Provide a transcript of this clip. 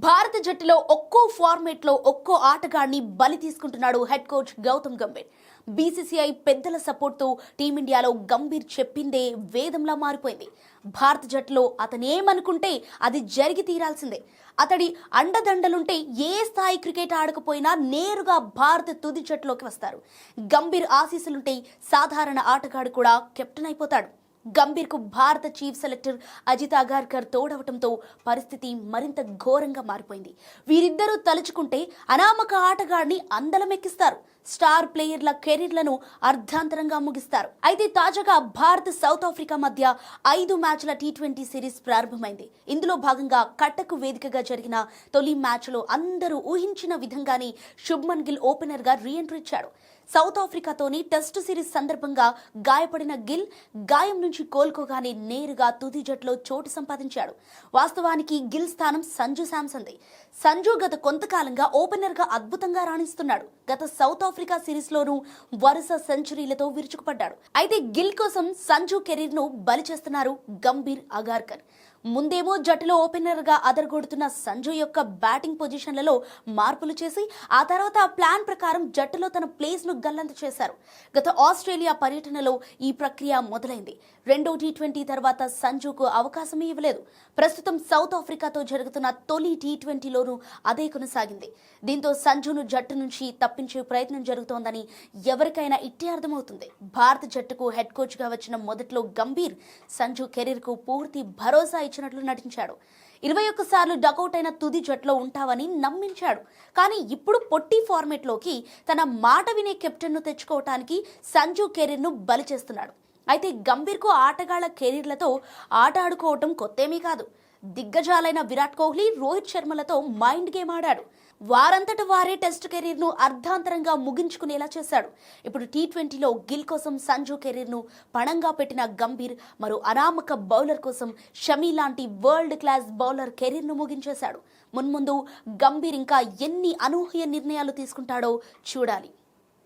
భారత జట్టులో ఒక్కో ఫార్మేట్లో ఒక్కో ఆటగాడిని బలి తీసుకుంటున్నాడు head coach Gautam Gambhir. BCCI పెద్దల సపోర్ట్తో టీమిండియాలో గంభీర్ చెప్పిందే వేదంలా మారిపోయింది. భారత జట్టులో అతనేమనుకుంటే అది జరిగి తీరాల్సిందే. అతడి అండదండలుంటే ఏ స్థాయి క్రికెట్ ఆడకపోయినా నేరుగా భారత తుది జట్టులోకి వస్తారు. గంభీర్ ఆశీస్సులుంటే సాధారణ ఆటగాడు కూడా కెప్టెన్ అయిపోతాడు. గంభీర్కు భారత చీఫ్ సెలెక్టర్ అజిత్ అగార్కర్ తోడవటంతో పరిస్థితి మరింత ఘోరంగా మారిపోయింది. వీరిద్దరూ తలుచుకుంటే అనామక ఆటగాడిని అందలమెక్కిస్తారు స్టార్ ప్లేయర్ల కెరీర్లను అర్ధాంతరంగా ముగిస్తారు. అయితే తాజాగా భారత్ సౌత్ ఆఫ్రికా మధ్య ఐదు మ్యాచ్ల టీ ట్వంటీ సిరీస్ ప్రారంభమైంది. ఇందులో భాగంగా కట్టకు వేదికగా జరిగిన తొలి మ్యాచ్లో అందరూ ఊహించిన విధంగానే శుభ్మన్ గిల్ ఓపెనర్గా రీఎంట్రీ ఇచ్చాడు సౌత్ ఆఫ్రికాతోని టెస్ట్ సిరీస్ సందర్భంగా గాయపడిన గిల్ గాయం నుంచి కోలుకోగానే నేరుగా తుది జట్లో చోటు సంపాదించాడు. వాస్తవానికి గిల్ స్థానం సంజు శాంసన్ది. సంజు గత కొంతకాలంగా ఓపెనర్గా అద్భుతంగా రాణిస్తున్నాడు. గత సౌత్ ఆఫ్రికా సిరీస్ లోనూ వరుస సెంచరీలతో విరుచుకుపడ్డాడు. అయితే గిల్ కోసం సంజు కెరీర్ను బలి చేస్తున్నారు గంభీర్ అగార్కర్. ముందేమో జట్టులో ఓపెనర్గా అదరగొడుతున్న సంజు యొక్క బ్యాటింగ్ పొజిషన్లలో మార్పులు చేసి ఆ తర్వాత ఆ ప్లాన్ ప్రకారం జట్టులో తన ప్లేస్ను గల్లంత చేశారు. గత ఆస్ట్రేలియా పర్యటనలో ఈ ప్రక్రియ మొదలైంది. రెండో టీ ట్వంటీ తర్వాత సంజుకు అవకాశం ఇవ్వలేదు. ప్రస్తుతం సౌత్ ఆఫ్రికాతో జరుగుతున్న తొలి టీ ట్వంటీలోనూ అదే కొనసాగింది. దీంతో సంజును జట్టు నుంచి తప్పించే ప్రయత్నం జరుగుతోందని ఎవరికైనా ఇట్టే అర్థమవుతుంది. భారత జట్టుకు హెడ్ కోచ్గా వచ్చిన మొదట్లో గంభీర్ సంజు కెరీర్కు పూర్తి భరోసా ఇచ్చినట్లు నటించాడు. ఇరవై ఒక్కసార్లు డకౌట్ అయిన తుది జట్లో ఉంటావని నమ్మించాడు. కానీ ఇప్పుడు పొట్టి ఫార్మేట్లోకి తన మాట వినే కెప్టెన్ను తెచ్చుకోవటానికి సంజు కెరీర్ను బలి చేస్తున్నాడు. అయితే గంభీర్కు ఆటగాళ్ళ కెరీర్లతో ఆట ఆడుకోవటం కొత్తేమీ కాదు. దిగ్గజాలైన విరాట్ కోహ్లీ రోహిత్ శర్మలతో మైండ్ గేమ్ ఆడాడు. వారంతట వారే టెస్ట్ కెరీర్ను అర్ధాంతరంగా ముగించుకునేలా చేశాడు. ఇప్పుడు టీ ట్వంటీలో గిల్ కోసం సంజు కెరీర్ను పణంగా పెట్టిన గంభీర్ మరో అనామక బౌలర్ కోసం షమీ లాంటి వరల్డ్ క్లాస్ బౌలర్ కెరీర్ను ముగించేశాడు. మున్ముందు గంభీర్ ఇంకా ఎన్ని అనూహ్య నిర్ణయాలు తీసుకుంటాడో చూడాలి.